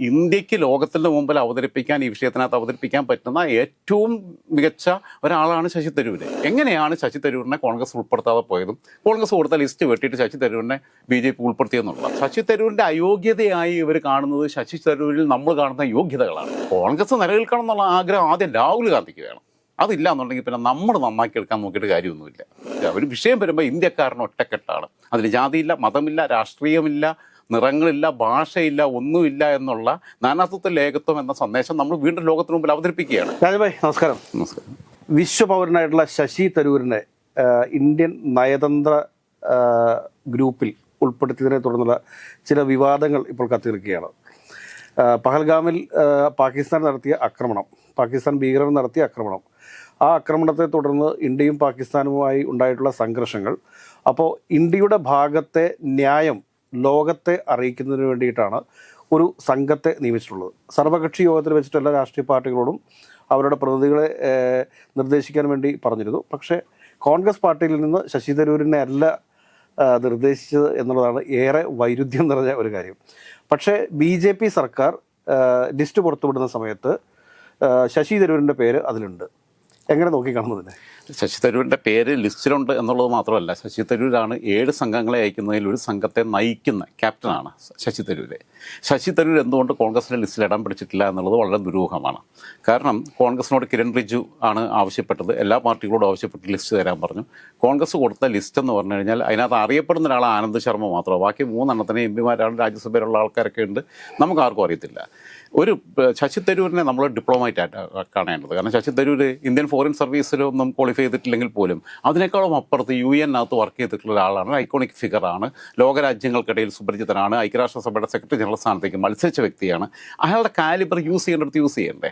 ഇന്ത്യയ്ക്ക് ലോകത്തിന്റെ മുമ്പിൽ അവതരിപ്പിക്കാൻ ഈ വിഷയത്തിനകത്ത് അവതരിപ്പിക്കാൻ പറ്റുന്ന ഏറ്റവും മികച്ച ഒരാളാണ് ശശി തരൂര്. എങ്ങനെയാണ് ശശി തരൂരിനെ കോൺഗ്രസ് ഉൾപ്പെടുത്താതെ പോയതും കോൺഗ്രസ് കൊടുത്ത ലിസ്റ്റ് വെട്ടിയിട്ട് ശശി തരൂരിനെ ബി ജെ പി ഉൾപ്പെടുത്തിയെന്നുള്ളത്? ശശി തരൂരിന്റെ അയോഗ്യതയായി ഇവർ കാണുന്നത് ശശി തരൂരിൽ നമ്മൾ കാണുന്ന യോഗ്യതകളാണ്. കോൺഗ്രസ് നിലനിൽക്കണം എന്നുള്ള ആഗ്രഹം ആദ്യം രാഹുൽ ഗാന്ധിക്ക് വേണം. അതില്ല എന്നുണ്ടെങ്കിൽ പിന്നെ നമ്മൾ നന്നാക്കി എടുക്കാൻ നോക്കിയിട്ട് കാര്യമൊന്നുമില്ല. ഒരു വിഷയം വരുമ്പോൾ ഇന്ത്യക്കാരൻ ഒറ്റക്കെട്ടാണ്. അതിൽ ജാതിയില്ല മതമില്ല രാഷ്ട്രീയമില്ല നിറങ്ങളില്ല ഭാഷയില്ല ഒന്നുമില്ല എന്നുള്ള നാനാത്വത്തിൽ ഏകത്വം എന്ന സന്ദേശം നമ്മൾ വീണ്ടും ലോകത്തിന് മുമ്പിൽ അവതരിപ്പിക്കുകയാണ്. രാജഭായ് നമസ്കാരം. നമസ്കാരം. വിശ്വപൗരനായിട്ടുള്ള ശശി തരൂരിനെ ഇന്ത്യൻ നയതന്ത്ര ഗ്രൂപ്പിൽ ഉൾപ്പെടുത്തിയതിനെ തുടർന്നുള്ള ചില വിവാദങ്ങൾ ഇപ്പോൾ കത്തിയിരിക്കുകയാണ് പഹൽഗാമിൽ പാകിസ്ഥാൻ നടത്തിയ ആക്രമണം പാകിസ്ഥാൻ ഭീകരർ നടത്തിയ ആക്രമണം. ആ ആക്രമണത്തെ തുടർന്ന് ഇന്ത്യയും പാകിസ്ഥാനുമായി ഉണ്ടായിട്ടുള്ള സംഘർഷങ്ങൾ. അപ്പോൾ ഇന്ത്യയുടെ ഭാഗത്തെ ന്യായം ലോകത്തെ അറിയിക്കുന്നതിന് വേണ്ടിയിട്ടാണ് ഒരു സംഘത്തെ നിയമിച്ചിട്ടുള്ളത്. സർവകക്ഷി യോഗത്തിൽ വെച്ചിട്ട് എല്ലാ രാഷ്ട്രീയ പാർട്ടികളോടും അവരുടെ പ്രതിനിധികളെ നിർദ്ദേശിക്കാൻ വേണ്ടി പറഞ്ഞിരുന്നു. പക്ഷേ കോൺഗ്രസ് പാർട്ടിയിൽ നിന്ന് ശശി തരൂരിനെ അല്ല നിർദ്ദേശിച്ചത് എന്നുള്ളതാണ് ഏറെ വൈരുദ്ധ്യം നിറഞ്ഞ ഒരു കാര്യം. പക്ഷേ ബി ജെ പി സർക്കാർ ലിസ്റ്റ് പുറത്തുവിടുന്ന സമയത്ത് ശശി തരൂരിന്റെ പേര് അതിലുണ്ട്. എങ്ങനെ നോക്കിക്കാണുന്നത് ശശി തരൂരിന്റെ പേര് ലിസ്റ്റിലുണ്ട് എന്നുള്ളത് മാത്രമല്ല ശശി തരൂരാണ് ഏഴ് സംഘങ്ങളെ അയക്കുന്നതിൽ ഒരു സംഘത്തെ നയിക്കുന്ന ക്യാപ്റ്റനാണ് ശശി തരൂര്. ശശി തരൂർ എന്തുകൊണ്ട് കോൺഗ്രസിന്റെ ലിസ്റ്റിൽ ഇടം പിടിച്ചിട്ടില്ല എന്നുള്ളത് വളരെ ദുരൂഹമാണ്. കാരണം കോൺഗ്രസിനോട് കിരൺ റിജു ആണ് ആവശ്യപ്പെട്ടത് എല്ലാ പാർട്ടികളോടും ആവശ്യപ്പെട്ട് ലിസ്റ്റ് തരാൻ പറഞ്ഞു. കോൺഗ്രസ് കൊടുത്ത ലിസ്റ്റ് എന്ന് പറഞ്ഞു കഴിഞ്ഞാൽ അതിനകത്ത് അറിയപ്പെടുന്ന ഒരാൾ ആനന്ദ് ശർമ്മ മാത്രമാണ് ബാക്കി മൂന്നെണ്ണത്തിന് എം പിമാരാണ് രാജ്യസഭയിലുള്ള ആൾക്കാരൊക്കെ ഉണ്ട്. നമുക്ക് ആർക്കും അറിയത്തില്ല. ഒരു ശശി തരൂരിനെ നമ്മൾ ഡിപ്ലോമാറ്റ് ആയിട്ട് കാണേണ്ടത്. കാരണം ശശി തരൂർ ഇന്ത്യൻ ഫോറിൻ സർവീസിലൊന്നും ക്വാളിഫൈ ചെയ്തിട്ടില്ലെങ്കിൽ പോലും അതിനേക്കാളും അപ്പുറത്ത് യു എനിനകത്ത് വർക്ക് ചെയ്തിട്ടുള്ള ഒരാളാണ്. ഐക്കോണിക് ഫിഗറാണ് ലോകരാജ്യങ്ങൾക്കിടയിൽ സുപരിചിതനാണ്. ഐക്യരാഷ്ട്രസഭയുടെ സെക്രട്ടറി ജനറൽ സ്ഥാനത്തേക്ക് മത്സരിച്ച വ്യക്തിയാണ്. അയാളുടെ കാലിബർ യൂസ് ചെയ്യേണ്ടടുത്ത് യൂസ് ചെയ്യണ്ടേ?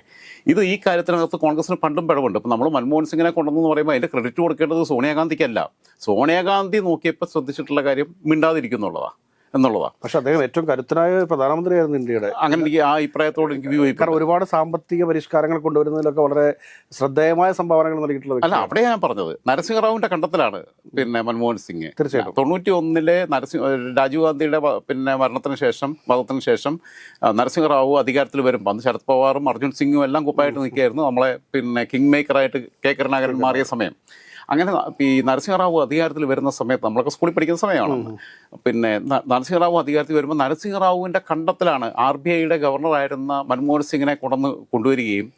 ഇത് ഈ കാര്യത്തിനകത്ത് കോൺഗ്രസിന് പണ്ടും പിഴവുണ്ട്. ഇപ്പം നമ്മൾ മൻമോഹൻ സിംഗിനെ കൊണ്ടെന്ന് പറയുമ്പോൾ അതിന്റെ ക്രെഡിറ്റ് കൊടുക്കേണ്ടത് സോണിയാഗാന്ധിക്കല്ല. സോണിയാഗാന്ധി നോക്കിയപ്പോൾ ശ്രദ്ധിച്ചിട്ടുള്ള കാര്യം മിണ്ടാതിരിക്കുന്നുള്ളതാണ് എന്നുള്ളതാണ്. പക്ഷെ അദ്ദേഹം ഏറ്റവും കരുത്തനായ പ്രധാനമന്ത്രിയായിരുന്നു ഇന്ത്യയുടെ. അങ്ങനെ എനിക്ക് ആ അഭിപ്രായത്തോട് എനിക്ക് വിയോജിപ്പില്ല കാരണം ഒരുപാട് സാമ്പത്തിക പരിഷ്കാരങ്ങൾ കൊണ്ടുവരുന്നതിലൊക്കെ വളരെ ശ്രദ്ധേയമായ സംഭാവനകൾ നൽകിയിട്ടുള്ളത് അല്ല. അവിടെ ഞാൻ പറഞ്ഞത്. നരസിംഹറാവുവിന്റെ കണ്ടത്തിലാണ് പിന്നെ മൻമോഹൻ സിംഗ്. തീർച്ചയായിട്ടും. തൊണ്ണൂറ്റി ഒന്നിലെ നരസിംഹ രാജീവ് ഗാന്ധിയുടെ പിന്നെ മരണത്തിന് ശേഷം മതത്തിന് ശേഷം നരസിംഹറാവു അധികാരത്തിൽ വരും അന്ന് ശരത് പവാറും അർജുൻ സിംഗും എല്ലാം കുപ്പായിട്ട് നിൽക്കുകയായിരുന്നു. നമ്മളെ പിന്നെ കിങ് മേക്കറായിട്ട് കെ കരുണാകരൻ മാറിയ സമയം. അങ്ങനെ ഈ നരസിംഹറാവു അധികാരത്തിൽ വരുന്ന സമയത്ത് നമ്മളൊക്കെ സ്കൂളിൽ പഠിക്കുന്ന സമയമാണ് പിന്നെ നരസിംഹറാവു അധികാരത്തിൽ വരുമ്പോൾ നരസിംഹറാവുവിന്റെ കണ്ടത്തിലാണ് ആർ ബി ഐയുടെ ഗവർണറായിരുന്ന മൻമോഹൻ സിംഗിനെ കൊണ്ടുവന്ന് കൊണ്ടുവരികയും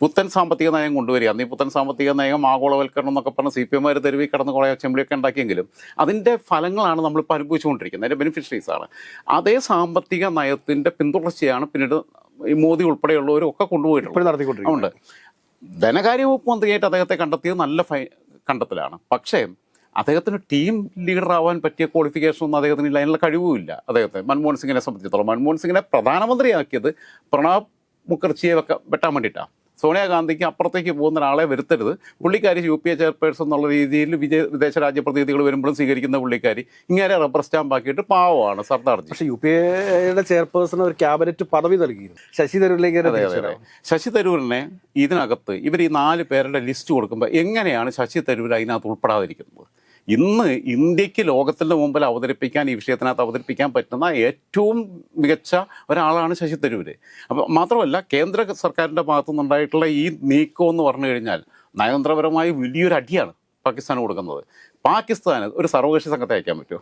പുത്തൻ സാമ്പത്തിക നയം കൊണ്ടുവരിക. അന്ന് ഈ പുത്തൻ സാമ്പത്തിക നയം ആഗോളവൽക്കരണം എന്നൊക്കെ പറഞ്ഞ് സി പി എമ്മാർ തെരുവിൽ കടന്ന് കുറേ ചെമ്പിളിയൊക്കെ ഉണ്ടാക്കിയെങ്കിലും അതിന്റെ ഫലങ്ങളാണ് നമ്മളിപ്പോൾ അനുഭവിച്ചുകൊണ്ടിരിക്കുന്നത്. അതിന്റെ ബെനിഫിഷ്യറീസ് ആണ്. അതേ സാമ്പത്തിക നയത്തിന്റെ പിന്തുടർച്ചയാണ് പിന്നീട് ഈ മോദി ഉൾപ്പെടെയുള്ളവരും ഒക്കെ കൊണ്ടുപോയിട്ടുണ്ട് ധനകാര്യ വകുപ്പ് മന്ത്രിയായിട്ട് അദ്ദേഹത്തെ കണ്ടെത്തിയത് നല്ല ഫൈ കണ്ടെത്തലാണ്. പക്ഷേ അദ്ദേഹത്തിന് ടീം ലീഡർ ആവാൻ പറ്റിയ ക്വാളിഫിക്കേഷൻ ഒന്നും അദ്ദേഹത്തിന് ഇല്ല അതിനുള്ള കഴിവുമില്ല. അദ്ദേഹത്തെ മൻമോഹൻ സിംഗിനെ സംബന്ധിച്ചിടത്തോളം. മൻമോഹൻ സിംഗിനെ പ്രധാനമന്ത്രിയാക്കിയത് പ്രണബ് മുഖർജിയെ വെക്കാൻ വെട്ടാൻ വേണ്ടിയിട്ടാണ്. സോണിയാഗാന്ധിക്ക് അപ്പുറത്തേക്ക് പോകുന്ന ഒരാളെ വരുത്തരുത്. പുള്ളിക്കാരി യു പി എ ചെയർപേഴ്സൺ എന്നുള്ള രീതിയിൽ വിജയ വിദേശ രാജ്യ പ്രതിനിധികൾ വരുമ്പോഴും സ്വീകരിക്കുന്ന പുള്ളിക്കാരി ഇങ്ങനെ റബ്ബർ സ്റ്റാമ്പ് ആക്കിയിട്ട് പാവമാണ് സർദാർജി. പക്ഷേ യു പി എയുടെ ചെയർപേഴ്സൺ ഒരു ക്യാബിനറ്റ് പദവി നൽകിയിരുന്നു. ശശി തരൂരിലേക്ക്. ശശി തരൂരിനെ ഇതിനകത്ത് ഇവർ ഈ നാല് പേരുടെ ലിസ്റ്റ് കൊടുക്കുമ്പോൾ എങ്ങനെയാണ് ശശി തരൂർ അതിനകത്ത് ഉൾപ്പെടാതിരിക്കുന്നത്? ഇന്ന് ഇന്ത്യയ്ക്ക് ലോകത്തിന്റെ മുമ്പിൽ അവതരിപ്പിക്കാൻ ഈ വിഷയത്തിനകത്ത് അവതരിപ്പിക്കാൻ പറ്റുന്ന ഏറ്റവും മികച്ച ഒരാളാണ് ശശി തരൂര്. അപ്പം മാത്രമല്ല കേന്ദ്ര സർക്കാരിന്റെ ഭാഗത്തു നിന്നുണ്ടായിട്ടുള്ള ഈ നീക്കം എന്ന് പറഞ്ഞു കഴിഞ്ഞാൽ നയതന്ത്രപരമായി വലിയൊരു അടിയാണ് പാകിസ്ഥാന് കൊടുക്കുന്നത്. പാകിസ്ഥാന് ഒരു സർവകക്ഷി സംഘത്തെ അയക്കാൻ പറ്റുമോ?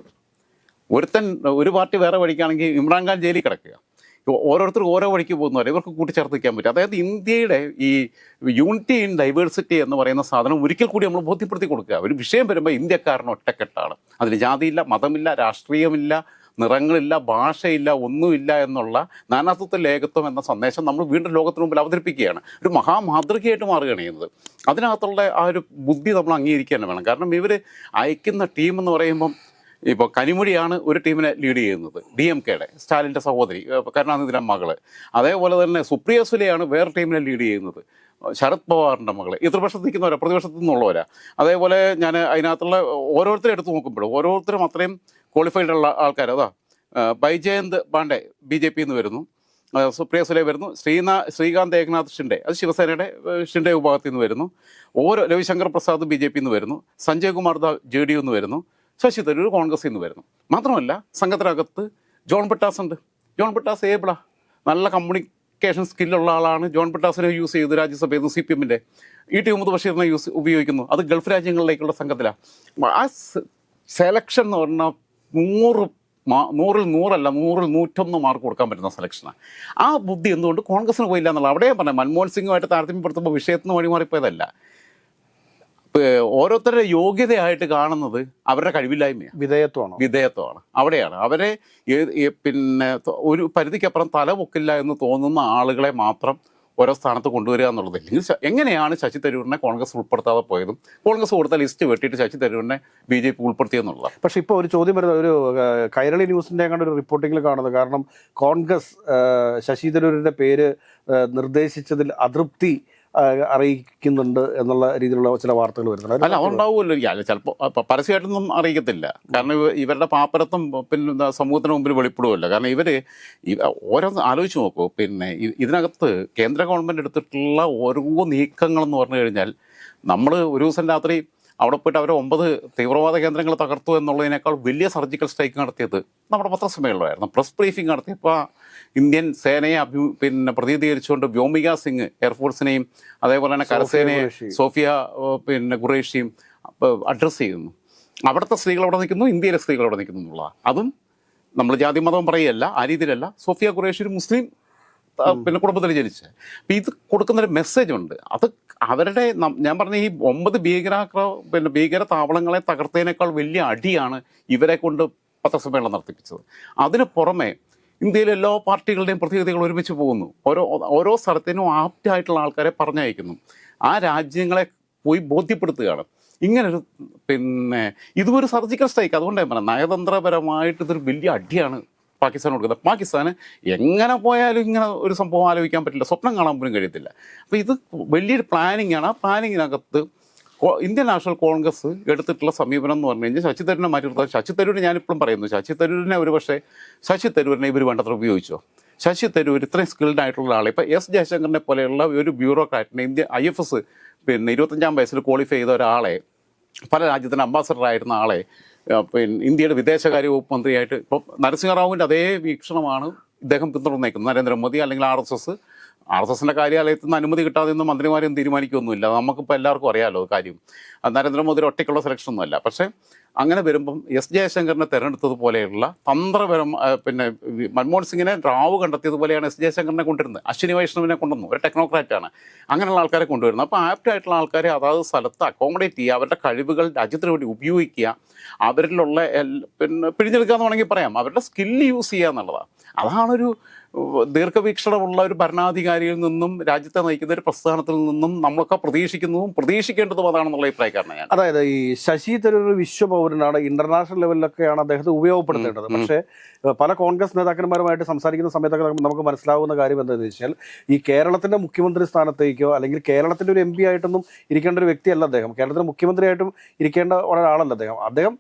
ഒരുത്തൻ ഒരു പാർട്ടി വേറെ വഴിക്കാണെങ്കിൽ ഇമ്രാൻഖാൻ ജയിലിൽ കിടക്കുക. ഓരോരുത്തർ ഓരോ വഴിക്ക് പോകുന്നവരെ ഇവർക്ക് കൂട്ടിച്ചേർത്ത് നിൽക്കാൻ പറ്റും. അതായത് ഇന്ത്യയുടെ ഈ യൂണിറ്റി ഇൻ ഡൈവേഴ്സിറ്റി എന്ന് പറയുന്ന സാധനം ഒരിക്കൽ കൂടി നമ്മൾ ബോധ്യപ്പെടുത്തി കൊടുക്കുക. ഒരു വിഷയം വരുമ്പോൾ ഇന്ത്യക്കാരൻ ഒറ്റക്കെട്ടാണ്. അതിന് ജാതിയില്ല മതമില്ല രാഷ്ട്രീയമില്ല നിറങ്ങളില്ല ഭാഷയില്ല ഒന്നുമില്ല എന്നുള്ള നാനാത്വത്തിൽ ഏകത്വം എന്ന സന്ദേശം നമ്മൾ വീണ്ടും ലോകത്തിന് മുമ്പിൽ അവതരിപ്പിക്കുകയാണ്. ഒരു മഹാമാതൃകയായിട്ട് മാറുകയാണ് ചെയ്യുന്നത്. അതിനകത്തുള്ള ആ ഒരു ബുദ്ധി നമ്മൾ അംഗീകരിക്കാനും വേണം. കാരണം ഇവർ അയക്കുന്ന ടീം എന്ന് പറയുമ്പം ഇപ്പോൾ കനിമൊഴിയാണ് ഒരു ടീമിനെ ലീഡ് ചെയ്യുന്നത് ഡി എം കെയുടെ സ്റ്റാലിന്റെ സഹോദരി കരുണാനിധിയുടെ മകൾ. അതേപോലെ തന്നെ സുപ്രിയ സുലെയാണ് വേറെ ടീമിനെ ലീഡ് ചെയ്യുന്നത് ശരത് പവാറിന്റെ മകൾ. എതിർപക്ഷത്ത് നിൽക്കുന്നവരാ പ്രതിപക്ഷത്തു നിന്നുള്ളവരാ. അതേപോലെ ഞാൻ അതിനകത്തുള്ള ഓരോരുത്തരെ എടുത്തു നോക്കുമ്പോഴും ഓരോരുത്തരും അത്രയും ക്വാളിഫൈഡ് ഉള്ള ആൾക്കാർ അതാ ബൈജയന്ത് പാണ്ഡെ ബി ജെ പിന്ന് വരുന്നു. സുപ്രിയ സുലെ വരുന്നു. ശ്രീനാ ശ്രീകാന്ത് ഏകനാഥ് ഷിൻഡെ അത് ശിവസേനയുടെ ഷിൻഡെ വിഭാഗത്തിൽ നിന്ന് വരുന്നു. ഓരോ രവിശങ്കർ പ്രസാദ് ബി ജെ പിന്ന് വരുന്നു. സഞ്ജയ് കുമാർ ദാ ജെ ഡി യു നിന്ന് വരുന്നു. ശശി തരൂർ കോൺഗ്രസിൽ നിന്ന് വരുന്നു. മാത്രമല്ല സംഘത്തിനകത്ത് ജോൺ പെട്ടാസ് ഉണ്ട്. ജോൺ പെട്ടാസ് ഏബിളാ. നല്ല കമ്മ്യൂണിക്കേഷൻ സ്കില്ലുള്ള ആളാണ്. ജോൺ പിട്ടാസിനെ യൂസ് ചെയ്തു രാജ്യസഭയിൽ നിന്ന് സി പി എമ്മിന്റെ ഇ ടി മുഹമ്മദ് ബഷീറിനെ യൂസ് ഉപയോഗിക്കുന്നു. അത് ഗൾഫ് രാജ്യങ്ങളിലേക്കുള്ള സംഘത്തിലാണ് ആ സെലക്ഷൻ എന്ന് പറഞ്ഞാൽ നൂറ് നൂറിൽ നൂറല്ല നൂറിൽ നൂറ്റൊന്ന് മാർക്ക് കൊടുക്കാൻ പറ്റുന്ന സെലക്ഷനാണ് ആ. ബുദ്ധി എന്തുകൊണ്ട് കോൺഗ്രസിന് പോയില്ല എന്നുള്ളത് അവിടെയും പറഞ്ഞാൽ മൻമോഹൻ സിംഗുമായിട്ട് താരതമ്യപ്പെടുത്തുമ്പോൾ വിഷയത്തിന് വഴിമാറിപ്പോയതല്ല. ഓരോരുത്തരുടെ യോഗ്യതയായിട്ട് കാണുന്നത് അവരുടെ കഴിവില്ലായ്മയാണ് വിധേയത്വമാണ്? വിധേയത്വമാണ്. അവിടെയാണ്. അവരെ പിന്നെ ഒരു പരിധിക്കപ്പുറം തല പൊക്കില്ല എന്ന് തോന്നുന്ന ആളുകളെ മാത്രം ഓരോ സ്ഥാനത്ത് കൊണ്ടുവരിക എന്നുള്ളത്. ഇല്ലെങ്കിൽ എങ്ങനെയാണ് ശശി തരൂരിനെ കോൺഗ്രസ് ഉൾപ്പെടുത്താതെ പോയതും കോൺഗ്രസ് കൊടുത്ത ലിസ്റ്റ് വെട്ടിയിട്ട് ശശി തരൂരിനെ ബി ജെ പി ഉൾപ്പെടുത്തിയെന്നുള്ളതാണ് പക്ഷെ ഇപ്പോൾ ഒരു ചോദ്യം വരുന്നത് ഒരു കൈരളി ന്യൂസിന്റെ അങ്ങോട്ട് ഒരു റിപ്പോർട്ടിങ്ങിൽ കാണുന്നത് കാരണം കോൺഗ്രസ് ശശി തരൂരിന്റെ പേര് നിർദ്ദേശിച്ചതിൽ അതൃപ്തി അറിയിക്കുന്നുണ്ട് എന്നുള്ള രീതിയിലുള്ള ചില വാർത്തകൾ വരുന്നുണ്ട്. അല്ല അതുണ്ടാവുമല്ലോ. അല്ല ചിലപ്പോൾ പരസ്യമായിട്ടൊന്നും അറിയിക്കത്തില്ല. കാരണം ഇവരുടെ പാപ്പരത്വം പിന്നെ സമൂഹത്തിന് മുമ്പിൽ വെളിപ്പെടുമല്ലോ കാരണം ഇവർ ഓരോന്ന് ഓരോ ആലോചിച്ച് നോക്കൂ. പിന്നെ ഇതിനകത്ത് കേന്ദ്ര ഗവൺമെന്റ് എടുത്തിട്ടുള്ള ഓരോ നീക്കങ്ങളെന്ന് പറഞ്ഞു കഴിഞ്ഞാൽ നമ്മൾ ഒരു ദിവസം രാത്രി അവിടെ പോയിട്ട് അവർ ഒമ്പത് തീവ്രവാദ കേന്ദ്രങ്ങൾ തകർത്തു എന്നുള്ളതിനേക്കാൾ വലിയ സർജിക്കൽ സ്ട്രൈക്ക് നടത്തിയത് നമ്മുടെ പത്രസമ്മേളനമായിരുന്നു. പ്രസ് ബ്രീഫിംഗ് നടത്തിയപ്പോൾ ഇന്ത്യൻ സേനയെ അഭി പിന്നെ പ്രതിനിധീകരിച്ചുകൊണ്ട് വ്യോമിക സിംഗ് എയർഫോഴ്സിനെയും അതേപോലെ തന്നെ കരസേനയെ സോഫിയ പിന്നെ ഖുറേഷിയും അഡ്രസ്സ് ചെയ്യുന്നു. അവിടുത്തെ സ്ത്രീകൾ അവിടെ നിൽക്കുന്നു ഇന്ത്യയിലെ സ്ത്രീകൾ അവിടെ നിൽക്കുന്നു എന്നുള്ളതാണ് അതും നമ്മൾ ജാതി മതം പറയുകയല്ല ആ രീതിയിലല്ല. സോഫിയ ഖുറേഷി ഒരു മുസ്ലിം പിന്നെ കുടുംബത്തിൽ ജനിച്ച്. അപ്പം ഇത് കൊടുക്കുന്നൊരു മെസ്സേജ് ഉണ്ട് അത് അവരുടെ ഞാൻ പറഞ്ഞ ഈ ഒമ്പത് ഭീകരാക്ര പിന്നെ ഭീകര താവളങ്ങളെ തകർത്തതിനേക്കാൾ വലിയ അടിയാണ് ഇവരെ കൊണ്ട് പത്രസമ്മേളനം നടത്തിപ്പിച്ചത്. അതിന് പുറമെ ഇന്ത്യയിലെ എല്ലാ പാർട്ടികളുടെയും പ്രതിനിധികൾ ഒരുമിച്ച് പോകുന്നു. ഓരോ ഓരോ സ്ഥലത്തിനും ആപ്റ്റായിട്ടുള്ള ആൾക്കാരെ പറഞ്ഞയക്കുന്നു. ആ രാജ്യങ്ങളെ പോയി ബോധ്യപ്പെടുത്തുകയാണ്. ഇങ്ങനൊരു പിന്നെ ഇതും ഒരു സർജിക്കൽ സ്ട്രൈക്ക്. അതുകൊണ്ടാണ് ഞാൻ പറഞ്ഞത്. നയതന്ത്രപരമായിട്ട് ഇതൊരു വലിയ അടിയാണ് പാകിസ്ഥാൻ കൊടുക്കുന്നത്. പാകിസ്ഥാന് എങ്ങനെ പോയാലും ഇങ്ങനെ ഒരു സംഭവം ആലോചിക്കാൻ പറ്റില്ല. സ്വപ്നം കാണാൻ പോലും കഴിയത്തില്ല. അപ്പോൾ ഇത് വലിയൊരു പ്ലാനിങ് ആണ്. ആ പ്ലാനിങ്ങിനകത്ത് ഇന്ത്യൻ നാഷണൽ കോൺഗ്രസ് എടുത്തിട്ടുള്ള സമീപനം എന്ന് പറഞ്ഞു കഴിഞ്ഞാൽ ശശി തരൂരിനെ മാറ്റി നിർത്താൻ ശശി തരൂരിനെ ഞാനിപ്പോഴും പറയുന്നു. ശശി തരൂരിനെ ഒരു പക്ഷേ ശശി തരൂരിനെ ഇവർ വേണ്ടത്ര ഉപയോഗിച്ചോ? ശശി തരൂർ ഇത്രയും സ്കിൽഡ് ആയിട്ടുള്ള ആളെ. ഇപ്പോൾ എസ് ജയശങ്കറിനെ പോലെയുള്ള ഒരു ബ്യൂറോക്രാറ്റിനെ ഇന്ത്യ ഐ എഫ് എസ് പിന്നെ ഇരുപത്തഞ്ചാം വയസ്സിൽ ക്വാളിഫൈ ചെയ്ത ഒരാളെ പല രാജ്യത്തിന് അംബാസഡർ ആയിരുന്ന ആളെ പിന്നെ ഇന്ത്യയുടെ വിദേശകാര്യ വകുപ്പ് മന്ത്രിയായിട്ട് ഇപ്പം നരസിംഹറാവുവിന്റെ അതേ വീക്ഷണമാണ് ഇദ്ദേഹം പിന്തുടർന്നേക്കുന്നത്. നരേന്ദ്രമോദി അല്ലെങ്കിൽ R S S R S എസിന്റെ കാര്യാലയത്തിൽ നിന്ന് അനുമതി കിട്ടാതെ ഒന്നും മന്ത്രിമാരും തീരുമാനിക്കുകയൊന്നുമില്ല നമുക്കിപ്പോൾ എല്ലാവർക്കും അറിയാമല്ലോ കാര്യം. നരേന്ദ്രമോദിയുടെ ഒറ്റയ്ക്കുള്ള സെലക്ഷൻ ഒന്നുമല്ല. പക്ഷേ അങ്ങനെ വരുമ്പം എസ് ജയശങ്കറിനെ തിരഞ്ഞെടുത്തതുപോലെയുള്ള തന്ത്രപരം പിന്നെ മൻമോഹൻ സിംഗിനെ റാവു കണ്ടെത്തിയതുപോലെയാണ് എസ് ജയശങ്കറിനെ കൊണ്ടുവരുന്നത്. അശ്വിനി വൈഷ്ണവിനെ കൊണ്ടുവന്നു. ഒരു ടെക്നോക്രാറ്റാണ് അങ്ങനെയുള്ള ആൾക്കാരെ കൊണ്ടുവരുന്നത്. അപ്പോൾ ആപ്റ്റായിട്ടുള്ള ആൾക്കാരെ അതാത് സ്ഥലത്ത് അക്കോമഡേറ്റ് ചെയ്യുക അവരുടെ കഴിവുകൾ രാജ്യത്തിന് വേണ്ടി ഉപയോഗിക്കുക അവരിലുള്ള പിന്നെ പിഴിഞ്ഞെടുക്കുക എന്ന് വേണമെങ്കിൽ പറയാം. അവരുടെ സ്കില്ല് യൂസ് ചെയ്യുക എന്നുള്ളതാണ് അതാണൊരു ദീർഘവീക്ഷണമുള്ള ഒരു ഭരണാധികാരിയിൽ നിന്നും രാജ്യത്തെ നയിക്കുന്ന ഒരു പ്രസ്ഥാനത്തിൽ നിന്നും നമ്മളൊക്കെ പ്രതീക്ഷിക്കുന്നതും പ്രതീക്ഷിക്കേണ്ടതും അതാണെന്നുള്ള അഭിപ്രായക്കാരനാണ് ഞാൻ. അതായത് ഈ ശശി തരൂർ വിശ്വപൗരനാണ് ഇന്റർനാഷണൽ ലെവലിലൊക്കെയാണ് അദ്ദേഹത്തെ ഉപയോഗപ്പെടുത്തേണ്ടത്. പക്ഷേ പല കോൺഗ്രസ് നേതാക്കന്മാരുമായിട്ട് സംസാരിക്കുന്ന സമയത്തൊക്കെ നമുക്ക് നമുക്ക് മനസ്സിലാവുന്ന കാര്യം എന്താണെന്ന് വെച്ചാൽ ഈ കേരളത്തിന്റെ മുഖ്യമന്ത്രി സ്ഥാനത്തേക്കോ അല്ലെങ്കിൽ കേരളത്തിന്റെ ഒരു എം പി ആയിട്ടൊന്നും ഇരിക്കേണ്ട ഒരു വ്യക്തിയല്ല അദ്ദേഹം. കേരളത്തിന്റെ മുഖ്യമന്ത്രിയായിട്ടും ഇരിക്കേണ്ട ഒരാളല്ല അദ്ദേഹം. അദ്ദേഹം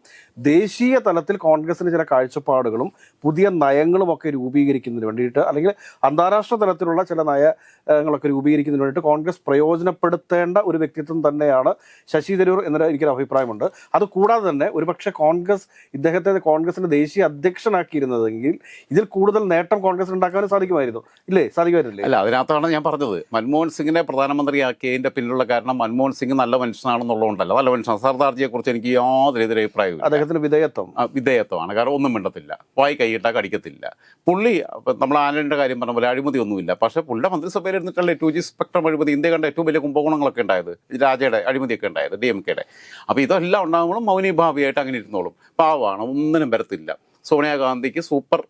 ദേശീയ തലത്തിൽ കോൺഗ്രസിന് ചില കാഴ്ചപ്പാടുകളും പുതിയ നയങ്ങളും ഒക്കെ രൂപീകരിക്കുന്നതിന് വേണ്ടിയിട്ട് അല്ലെങ്കിൽ അന്താരാഷ്ട്ര തലത്തിലുള്ള ചില നയങ്ങളൊക്കെ രൂപീകരിക്കുന്നതിന് വേണ്ടിയിട്ട് കോൺഗ്രസ് പ്രയോജനപ്പെടുത്തേണ്ട ഒരു വ്യക്തിത്വം തന്നെയാണ് ശശി തരൂർ എന്നൊരു എനിക്കൊരു അഭിപ്രായമുണ്ട്. അത് കൂടാതെ തന്നെ ഒരുപക്ഷെ കോൺഗ്രസ് ഇദ്ദേഹത്തെ കോൺഗ്രസിന്റെ ദേശീയ അധ്യക്ഷനാക്കിയിരുന്നതെങ്കിൽ ഇതിൽ കൂടുതൽ നേട്ടം കോൺഗ്രസ് ഉണ്ടാക്കാനും സാധിക്കുമായിരുന്നു. ഇല്ലേ? സാധിക്കുമായിരുന്നില്ലേ? അല്ല അതിനകത്താണ് ഞാൻ പറഞ്ഞത്. മൻമോഹൻ സിംഗിനെ പ്രധാനമന്ത്രിയാക്കിയതിന്റെ പിന്നിലുള്ള കാരണം മൻമോഹൻ സിംഗ് നല്ല മനുഷ്യനാണെന്നുള്ളതുകൊണ്ടല്ല. നല്ല മനുഷ്യൻ സർദാർജിയെ കുറിച്ച് എനിക്ക് യാതൊരു എതിരെ അഭിപ്രായവും അദ്ദേഹത്തിന് വിധേയത്വം. വിധേയത്വമാണ്. കാരണം ഒന്നും മിണ്ടത്തില്ല. വായി കൈയിട്ടാൽ കടിക്കത്തില്ല. പുള്ളി നമ്മൾ നമ്മൾ ആനലിന്റെ കാര്യം പറഞ്ഞ പോലെ അഴിമതി ഒന്നുമില്ല. പക്ഷേ പുള്ളിയുടെ മന്ത്രിസഭയിൽ ഇരുന്നിട്ടുള്ള ടു ജി സ്പെക്ട്രം അഴിമതി ഇന്ത്യ കണ്ട ഏറ്റവും വലിയ കുംഭകോണങ്ങളൊക്കെ ഉണ്ടായത് രാജയുടെ അഴിമതിയൊക്കെ ഉണ്ടായത് ഡി എം കെയുടെ. അപ്പോൾ ഇതെല്ലാം ഉണ്ടാകുമ്പോഴും മൗനീഭാവിയായിട്ട് അങ്ങനെ ഇരുന്നോളും. പാവമാണ് ഒന്നിനും വരത്തില്ല. സോണിയാഗാന്ധിക്ക് സൂപ്പർ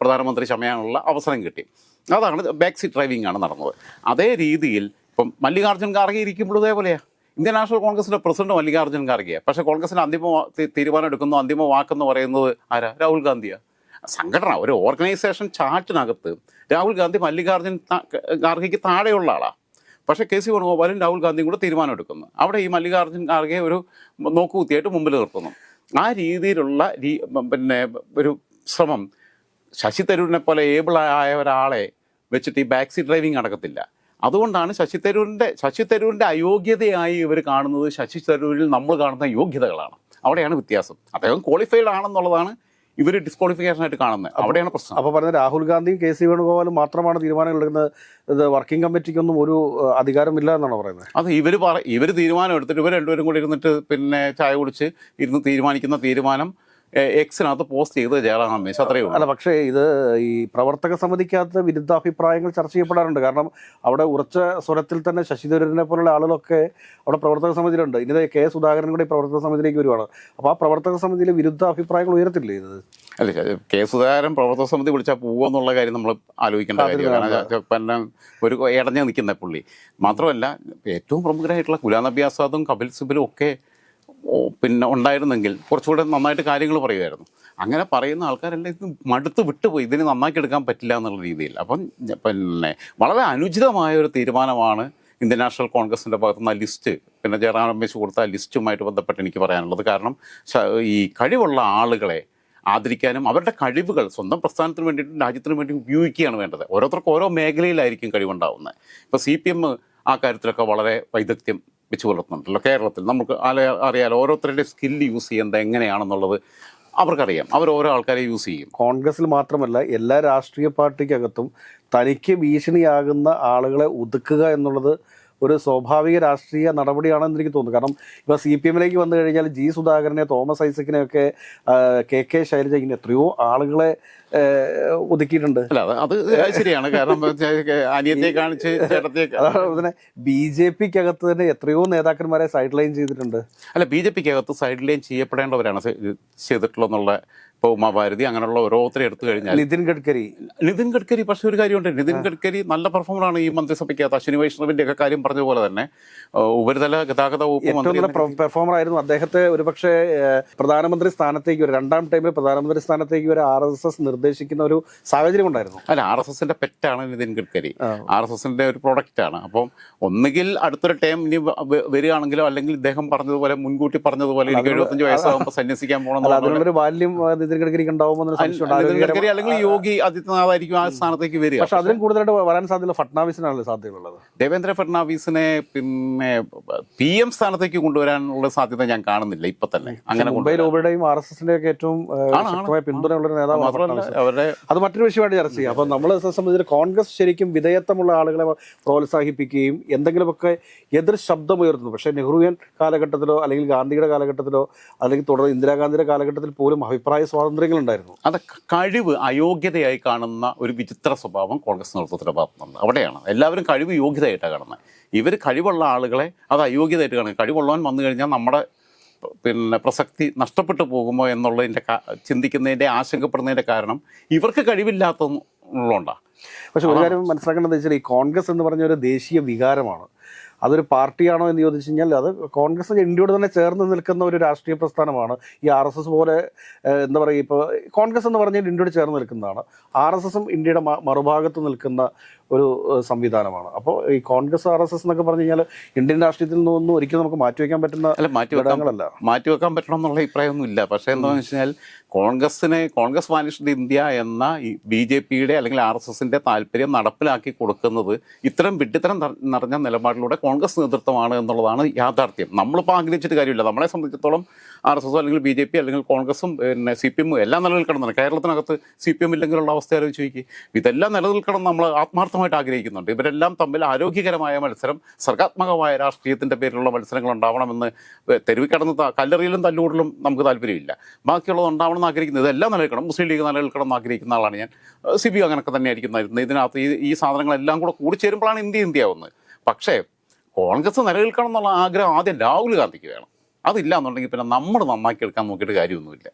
പ്രധാനമന്ത്രി ചമയാനുള്ള അവസരം കിട്ടി. അതാണ് ബാക്ക് സീറ്റ് ഡ്രൈവിംഗ് ആണ് നടന്നത്. അതേ രീതിയിൽ ഇപ്പം മല്ലികാർജുൻ ഖാർഗെ ഇരിക്കുമ്പോൾ ഇതേപോലെയാണ് ഇന്ത്യൻ നാഷണൽ കോൺഗ്രസിന്റെ പ്രസിഡന്റ് മല്ലികാർജുൻ ഖാർഗെയാണ് പക്ഷേ കോൺഗ്രസിന് അന്തിമ തീരുമാനം എടുക്കുന്നു അന്തിമ വാക്കെന്ന് പറയുന്നത് ആരാ? രാഹുൽ ഗാന്ധിയാണ് സംഘടന ഒരു ഓർഗനൈസേഷൻ ചാർട്ടിനകത്ത് രാഹുൽ ഗാന്ധി മല്ലികാർജുൻ ഖാർഗെക്ക് താഴെയുള്ള ആളാണ് പക്ഷേ കെ സി വേണുഗോപാലും രാഹുൽ ഗാന്ധിയും കൂടെ തീരുമാനമെടുക്കുന്നു. അവിടെ ഈ മല്ലികാർജുൻ ഖാർഗെ ഒരു നോക്കുകുത്തിയായിട്ട് മുമ്പിൽ നിർത്തുന്നു ആ രീതിയിലുള്ള രീ- പിന്നെ ഒരു ശ്രമം ശശി തരൂരിനെ പോലെ ഏബിൾ ആയ ഒരാളെ വെച്ചിട്ട് ഈ ബാക്ക് സീറ്റ് ഡ്രൈവിംഗ് നടക്കത്തില്ല. അതുകൊണ്ടാണ് ശശി തരൂരിന്റെ ശശി തരൂരിന്റെ അയോഗ്യതയായി ഇവർ കാണുന്നത് ശശി തരൂരിൽ നമ്മൾ കാണുന്ന യോഗ്യതകളാണ്. അവിടെയാണ് വ്യത്യാസം. അദ്ദേഹം ക്വാളിഫൈഡ് ആണെന്നുള്ളതാണ് ഇവർ ഡിസ്ക്വാളിഫിക്കേഷൻ ആയിട്ട് കാണുന്നത് അവിടെയാണ് പ്രശ്നം. അപ്പോൾ പറഞ്ഞ രാഹുൽ ഗാന്ധിയും കെ സി വേണുഗോപാലും മാത്രമാണ് തീരുമാനങ്ങൾ എടുക്കുന്നത്. വർക്കിംഗ് കമ്മിറ്റിക്കൊന്നും ഒരു അധികാരമില്ല എന്നാണ് പറയുന്നത്? അത് ഇവർ പറ ഇവർ തീരുമാനം എടുത്തിട്ട് ഇവർ രണ്ടുപേരും കൂടി ഇരുന്നിട്ട് പിന്നെ ചായ കുടിച്ച് ഇരുന്ന് തീരുമാനിക്കുന്ന തീരുമാനം എക്സിനകത്ത് പോസ്റ്റ് ചെയ്ത് ജയറാം രമേശ് അത്രയും അല്ല പക്ഷേ ഇത് ഈ പ്രവർത്തക സമിതിക്കകത്ത് വിരുദ്ധാഭിപ്രായങ്ങൾ ചർച്ച ചെയ്യപ്പെടാറുണ്ട്. കാരണം അവിടെ ഉറച്ച സ്വരത്തിൽ തന്നെ ശശിധരനെ തരൂരിനെ പോലുള്ള ആളുകളൊക്കെ അവിടെ പ്രവർത്തക സമിതിയിലുണ്ട്. ഇനി കെ സുധാകരൻ കൂടി പ്രവർത്തക സമിതിയിലേക്ക് വരുവാണ്. അപ്പോൾ ആ പ്രവർത്തക സമിതിയിൽ വിരുദ്ധ അഭിപ്രായങ്ങൾ ഉയരത്തില്ലേ ഇത്? അല്ല കെ സുധാകരൻ പ്രവർത്തക സമിതി വിളിച്ചാൽ പോകുമെന്നുള്ള കാര്യം നമ്മൾ ആലോചിക്കേണ്ട കാര്യമാണ് പിന്നെ ഒരു ഇടഞ്ഞു നിൽക്കുന്ന പുള്ളി. മാത്രമല്ല ഏറ്റവും പ്രമുഖരായിട്ടുള്ള ഗുലാം നബി ആസാദും കപിൽ സിബലും ഒക്കെ പിന്നെ ഉണ്ടായിരുന്നെങ്കിൽ കുറച്ചുകൂടെ നന്നായിട്ട് കാര്യങ്ങൾ പറയുമായിരുന്നു. അങ്ങനെ പറയുന്ന ആൾക്കാരെല്ലാം ഇത് മടുത്ത് വിട്ടുപോയി. ഇതിന് നന്നാക്കി എടുക്കാൻ പറ്റില്ല എന്നുള്ള രീതിയിൽ. അപ്പം പിന്നെ വളരെ അനുചിതമായ ഒരു തീരുമാനമാണ് ഇന്ത്യൻ നാഷണൽ കോൺഗ്രസിന്റെ ഭാഗത്തുനിന്ന് ആ ലിസ്റ്റ് പിന്നെ ജയറാം രമേശ് കൊടുത്ത ആ ലിസ്റ്റുമായിട്ട് ബന്ധപ്പെട്ട് എനിക്ക് പറയാനുള്ളത്. കാരണം ഈ കഴിവുള്ള ആളുകളെ ആദരിക്കാനും അവരുടെ കഴിവുകൾ സ്വന്തം പ്രസ്ഥാനത്തിന് വേണ്ടിയിട്ടും രാജ്യത്തിന് വേണ്ടി ഉപയോഗിക്കുകയാണ് വേണ്ടത്. ഓരോരുത്തർക്കും ഓരോ മേഖലയിലായിരിക്കും കഴിവുണ്ടാവുന്നത്. ഇപ്പോൾ സി പി എം ആ കാര്യത്തിലൊക്കെ വളരെ വൈദഗ്ധ്യം വെച്ച് പുലർത്തുന്നുണ്ടല്ലോ കേരളത്തിൽ നമുക്ക് അറിയാലോ ഓരോരുത്തരുടെ സ്കില്ല് യൂസ് ചെയ്യുന്നത് എങ്ങനെയാണെന്നുള്ളത് അവർക്കറിയാം. അവർ ഓരോ ആൾക്കാരെ യൂസ് ചെയ്യും. കോൺഗ്രസിൽ മാത്രമല്ല എല്ലാ രാഷ്ട്രീയ പാർട്ടിക്കകത്തും തനിക്ക് ഭീഷണിയാകുന്ന ആളുകളെ ഒതുക്കുക എന്നുള്ളത് ഒരു സ്വാഭാവിക രാഷ്ട്രീയ നടപടിയാണെന്ന് എനിക്ക് തോന്നുന്നു. കാരണം ഇപ്പോൾ സി പി എമ്മിലേക്ക് വന്നു കഴിഞ്ഞാൽ ജി സുധാകരനെ തോമസ് ഐസക്കിനെയൊക്കെ കെ കെ ശൈലജ ഇങ്ങനെ എത്രയോ ആളുകളെ ഒതുക്കിയിട്ടുണ്ട്. അല്ല അത് ശരിയാണ്. കാരണം അനിയത്തെ കാണിച്ച് അതുപോലെ ബി ജെ പിക്കകത്ത് തന്നെ എത്രയോ നേതാക്കന്മാരെ സൈഡ് ലൈൻ ചെയ്തിട്ടുണ്ട്. അല്ല ബി ജെ പിക്ക് അകത്ത് സൈഡ് ലൈൻ ചെയ്യപ്പെടേണ്ടവരാണ് ചെയ്തിട്ടുള്ളതെന്നുള്ള ഇപ്പോൾ ഉമാഭാരതി അങ്ങനെയുള്ള ഓരോരുത്തരെ എടുത്തു കഴിഞ്ഞാൽ. നിതിൻ ഗഡ്കരി. നിതിൻ ഗഡ്കരി പക്ഷേ ഒരു കാര്യമുണ്ട്. നിതിൻ ഗഡ്കരി നല്ല പെർഫോമറാണ് ഈ മന്ത്രിസഭയ്ക്കകത്ത്. അശ്വിനി വൈഷ്ണവിന്റെ ഒക്കെ കാര്യം പറഞ്ഞ പോലെ തന്നെ ഉപരിതല ഗതാഗത വകുപ്പ് മന്ത്രി പെർഫോമർ ആയിരുന്നു അദ്ദേഹത്തെ ഒരുപക്ഷെ പ്രധാനമന്ത്രി സ്ഥാനത്തേക്ക് വരെ രണ്ടാം ടൈമിൽ പ്രധാനമന്ത്രി സ്ഥാനത്തേക്ക് വരെ ആർ എസ് എസ് നിർദ്ദേശിക്കുന്ന ഒരു സാഹചര്യം ഉണ്ടായിരുന്നു. അല്ല ആർ എസ് എസിന്റെ പെറ്റാണ് നിതിൻ ഗഡ്കരി. ആർ എസ് എസിന്റെ ഒരു പ്രൊഡക്റ്റ് ആണ്. അപ്പം ഒന്നുകിൽ അടുത്തൊരു ടൈം ഇനി വരികയാണെങ്കിലോ അല്ലെങ്കിൽ ഇദ്ദേഹം പറഞ്ഞതുപോലെ മുൻകൂട്ടി പറഞ്ഞതുപോലെ എനിക്ക് എഴുപത്തഞ്ച് വയസ്സാകുമ്പോൾ സന്യസിക്കാൻ പോകണം ബാല്യം നിതിൻ ഗഡ്കരിക്ക് നിതിൻ ഗഡ്കരി അല്ലെങ്കിൽ യോഗി ആദിത്യനാഥ് ആയിരിക്കും ആ സ്ഥാനത്തേക്ക് വരിക. പക്ഷെ അതിലും കൂടുതലായിട്ട് വരാൻ സാധ്യത ഫട്നാവിസിനാണല്ലോ സാധ്യതയുള്ളത്. ദേവേന്ദ്ര ഫട്നാവിസിനെ പിന്നെ പി എം സ്ഥാനത്തേക്ക് കൊണ്ടുവരാനുള്ള സാധ്യത ഞാൻ കാണുന്നില്ല ഇപ്പൊ തന്നെ അങ്ങനെ മുംബൈ ലോബിയുടെയും ആർ എസ് എസിന്റെ ഒക്കെ ഏറ്റവും. ശക്തമായ പിന്തുണയുള്ള ഒരു നേതാവാണ് മാത്രമല്ല അവരുടെ അത് മറ്റൊരു വിഷയമായിട്ട് ചർച്ച ചെയ്യാം. അപ്പം നമ്മളെ സംബന്ധിച്ച് കോൺഗ്രസ് ശരിക്കും വിധേയത്വമുള്ള ആളുകളെ പ്രോത്സാഹിപ്പിക്കുകയും എന്തെങ്കിലുമൊക്കെ എതിർ ശബ്ദമുയർത്തുന്നു. പക്ഷേ നെഹ്റുവിയൻ കാലഘട്ടത്തിലോ അല്ലെങ്കിൽ ഗാന്ധിയുടെ കാലഘട്ടത്തിലോ അല്ലെങ്കിൽ തുടർന്ന് ഇന്ദിരാഗാന്ധിയുടെ കാലഘട്ടത്തിൽ പോലും അഭിപ്രായ സ്വാതന്ത്ര്യങ്ങളുണ്ടായിരുന്നു. അത് കഴിവ് അയോഗ്യതയായി കാണുന്ന ഒരു വിചിത്ര സ്വഭാവം കോൺഗ്രസ് നേതൃത്വത്തിന്റെ ഭാഗത്തുനിന്ന് അവിടെയാണ്. എല്ലാവരും കഴിവ് യോഗ്യതയായിട്ടാണ് കാണുന്നത്. ഇവർ കഴിവുള്ള ആളുകളെ അത് അയോഗ്യതയായിട്ട് കാണുന്നത് കഴിവുള്ളവൻ വന്നു കഴിഞ്ഞാൽ നമ്മുടെ പിന്നെ പ്രസക്തി നഷ്ടപ്പെട്ടു പോകുമോ എന്നുള്ളതിന്റെ ചിന്തിക്കുന്നതിന്റെ ആശങ്കപ്പെടുന്നതിന്റെ കാരണം ഇവർക്ക് കഴിവില്ലാത്തതുകൊണ്ടാണ് പക്ഷെ ഒരു കാര്യം മനസ്സിലാക്കേണ്ടത് വെച്ചാൽ ഈ കോൺഗ്രസ് എന്ന് പറഞ്ഞ ഒരു ദേശീയ വികാരമാണ്. അതൊരു പാർട്ടിയാണോ എന്ന് ചോദിച്ചു കഴിഞ്ഞാൽ അത് കോൺഗ്രസ് ഇന്ത്യയോട് തന്നെ ചേർന്ന് നിൽക്കുന്ന ഒരു രാഷ്ട്രീയ പ്രസ്ഥാനമാണ്. ഈ ആർ എസ് എസ് പോലെ എന്താ പറയുക ഇപ്പോൾ കോൺഗ്രസ് എന്ന് പറഞ്ഞാൽ ഇന്ത്യയോട് ചേർന്ന് നിൽക്കുന്നതാണ്. ആർ എസ് എസും ഇന്ത്യയുടെ മറുഭാഗത്ത് നിൽക്കുന്ന ഒരു സംവിധാനമാണ്. അപ്പോൾ ഈ കോൺഗ്രസ് ആർ എസ് എസ് എന്നൊക്കെ പറഞ്ഞു കഴിഞ്ഞാൽ ഇന്ത്യൻ രാഷ്ട്രീയത്തിൽ നിന്നൊന്നും ഒരിക്കലും നമുക്ക് മാറ്റിവെക്കാൻ പറ്റുന്ന അല്ല ഘടകങ്ങളല്ല. മാറ്റിവെക്കാൻ പറ്റണം എന്നുള്ള അഭിപ്രായമൊന്നും ഇല്ല പക്ഷേ എന്താണെന്ന് വെച്ച് കഴിഞ്ഞാൽ കോൺഗ്രസിനെ കോൺഗ്രസ് വാനിഷ്ഡ് ഇന്ത്യ എന്ന ബി ജെ പിയുടെ അല്ലെങ്കിൽ ആർ എസ് എസിന്റെ താല്പര്യം നടപ്പിലാക്കി കൊടുക്കുന്നത് ഇത്തരം വിഡ്ഢിത്തരം നിറ- നിറഞ്ഞ നിലപാടിലൂടെ കോൺഗ്രസ് നേതൃത്വമാണ് എന്നുള്ളതാണ് യാഥാർത്ഥ്യം. നമ്മളിപ്പോൾ ആഗ്രഹിച്ചിട്ട് കാര്യമില്ല. നമ്മളെ സംബന്ധിച്ചിടത്തോളം ആർ എസ് എസോ അല്ലെങ്കിൽ ബി ജെ പി അല്ലെങ്കിൽ കോൺഗ്രസും പിന്നെ സി പി എമ്മും എല്ലാം നിലനിൽക്കണം കേരളത്തിനകത്ത് സി പി എം ഇല്ലെങ്കിലുള്ള അവസ്ഥ ആലോചിച്ച് നോക്കി ഇതെല്ലാം നിലനിൽക്കണം നമ്മൾ നമ്മൾ ആത്മാർത്ഥമായിട്ട് ആഗ്രഹിക്കുന്നുണ്ട്. ഇവരെല്ലാം തമ്മിൽ ആരോഗ്യകരമായ മത്സരം സർഗാത്മകമായ രാഷ്ട്രീയത്തിന്റെ പേരിലുള്ള മത്സരങ്ങൾ ഉണ്ടാവണമെന്ന് തെരുവി കടന്ന് കല്ലെറിയിലും കല്ലെറിയലും നമുക്ക് താല്പര്യമില്ല. ബാക്കിയുള്ളത് ഉണ്ടാവണം എന്ന് ആഗ്രഹിക്കുന്നത് ഇതെല്ലാം നിലനിൽക്കണം. മുസ്ലിം ലീഗ് നിലനിൽക്കണം എന്ന് ആഗ്രഹിക്കുന്ന ആളാണ് ഞാൻ. സി ബി അങ്ങനെയൊക്കെ തന്നെ ആയിരിക്കുന്നായിരുന്നു ഇതിനകത്ത് ഈ ഈ സാധനങ്ങളെല്ലാം കൂടെ കൂടിച്ചേരുമ്പോഴാണ് ഇന്ത്യ ഇന്ത്യ ആവുന്നത്. പക്ഷേ കോൺഗ്രസ് നിലനിൽക്കണം എന്നുള്ള ആഗ്രഹം ആദ്യം രാഹുൽ ഗാന്ധിക്ക് വേണം. അതില്ല എന്നുണ്ടെങ്കിൽ പിന്നെ നമ്മൾ നന്നാക്കി എടുക്കാൻ നോക്കിയിട്ട് കാര്യമൊന്നുമില്ല.